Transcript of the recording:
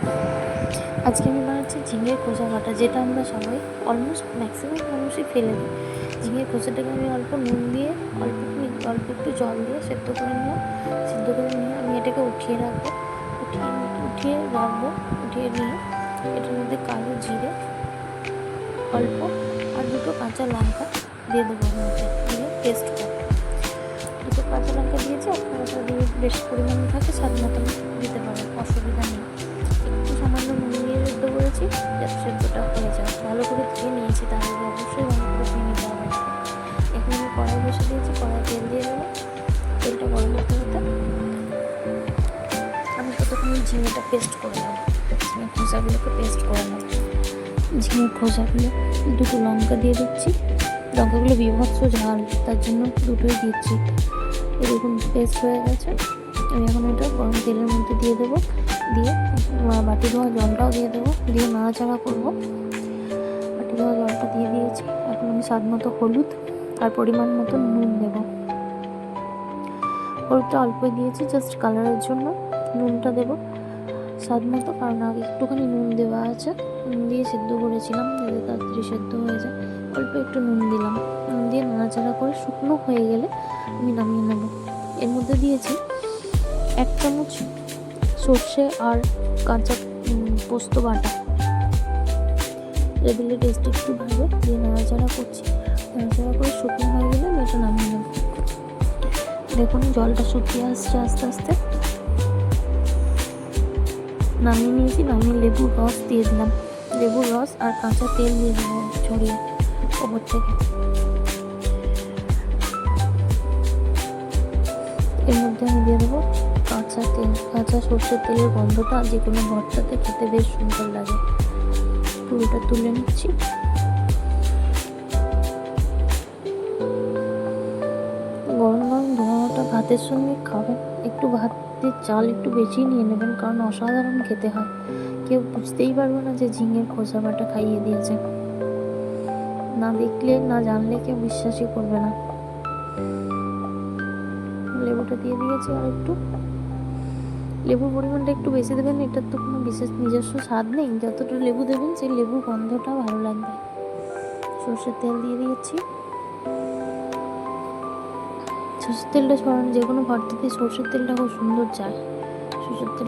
আজকে আমি বানাচ্ছি ঝিঙের খোসা কাটা যেটা আমরা সবাই অলমোস্ট ম্যাক্সিমাম মানুষই ফেলে দিই। ঝিঙের খোসাটাকে আমি অল্প নুন দিয়ে, অল্প একটু অল্প একটু জল দিয়ে সেদ্ধ করে নিলাম। সেদ্ধ করে নিয়ে আমি এটাকে উঠিয়ে রাখব। উঠিয়ে উঠিয়ে রাখব, উঠিয়ে নিয়ে এটার মধ্যে কালো জিরে, অল্প আর দুটো কাঁচা লঙ্কা দিয়ে দেবো দিয়ে পেস্ট করব। দুটো কাঁচা লঙ্কা দিয়েছি, আপনারা যদি বেশ পরিমাণে থাকে, স্বাদ মতন দিতে পারেন, অসুবিধা নেই। একটু সামান্য দিয়ে সেদ্ধ করেছি, যাতে সেদ্ধটা হয়ে যায়। ভালো করে ধুয়ে নিয়েছি আগে অবশ্যই ভালো করে নিতে হবে এখন আমি কড়াই বসে দিয়েছি কড়াই তেল দিয়ে দেবো। তেলটা গরম হতে হতে আমি ততক্ষণ ঝিঙেটা পেস্ট করে নেব। খোসাগুলোকে পেস্ট করে নেব। ঝিঙে খোসাগুলো দুটো লঙ্কা দিয়ে দিচ্ছি। লঙ্কাগুলো বিভৎস ঝাল, তার জন্য দুটোই দিচ্ছি। দেখুন পেস্ট হয়ে গেছে। আমি এখন এটা গরম তেলের মধ্যে দিয়ে দেবো। দিয়ে বাটি ধোয়া জলটাও দিয়ে দেবো। দিয়ে নাড়াচাড়া করব। বাটি ধোয়া জলটা দিয়ে দিয়েছি। এখন আমি স্বাদ মতো হলুদ আর পরিমাণ মতো নুন দেব। হলুদটা অল্পই দিয়েছি জাস্ট কালারের জন্য নুনটা দেবো। স্বাদ মতো, কারণ আগে একটুখানি নুন দেওয়া আছে। নুন দিয়ে সেদ্ধ করেছিলাম, যাতে তাড়াতাড়ি সেদ্ধ হয়ে যায়। অল্প একটু নুন দিলাম। নুন দিয়ে নাড়াচাড়া করে শুকনো হয়ে গেলে আমি নামিয়ে নেব। এর মধ্যে দিয়েছি এক চামচ সর্ষে আর কাঁচা পোস্ত বাটা। দিলে টেস্ট একটু ভালো, দিয়ে নাড়াচাড়া করছি। নাড়াচাড়া করে শুকনো হয়ে গেলে এটা নামিয়ে নেব। দেখুন, জলটা শুকিয়ে আসছে আস্তে আস্তে। নামিয়ে নিয়েছি, নামিয়ে লেবুর রস দিয়ে দিলাম। লেবুর রস আর কাঁচা তেল দিয়ে দিলাম ছড়িয়ে ওপর থেকে। এর মধ্যে আমি দিয়ে দেবো কাঁচা তেল, কাঁচা সর্ষের তেলের গন্ধটা যে কোনো ভর্তাতে খেতে বেশ সুন্দর লাগে। পুরোটা তুলে নিচ্ছি। গরম গরম ধোঁয়াটা ভাতের সঙ্গে খাবেন। একটু ভাতের চাল একটু বেশি নিয়ে নেবেন, কারণ অসাধারণ খেতে হয়। কেউ বুঝতেই পারবে না যে ঝিঙের খোসা বাটা খাইয়ে দিয়েছে। না দেখলে, না জানলে কেউ বিশ্বাসই করবে না। লেবুটা দিয়ে দিয়েছি আর একটু লেবুর পরিমাণটা একটু বেশি দেবেন, এটার তো কোনো বিশেষ নিজস্ব স্বাদ নেই। যতটা লেবু দেবেন, সেই লেবু গন্ধটা ভালো লাগবে। সর্ষের তেল দিয়ে দিয়েছি। সর্ষের তেলটা ছড়ানো যে কোনো ভর্তিতে সর্ষের তেলটা খুব সুন্দর চায় সর্ষের তেল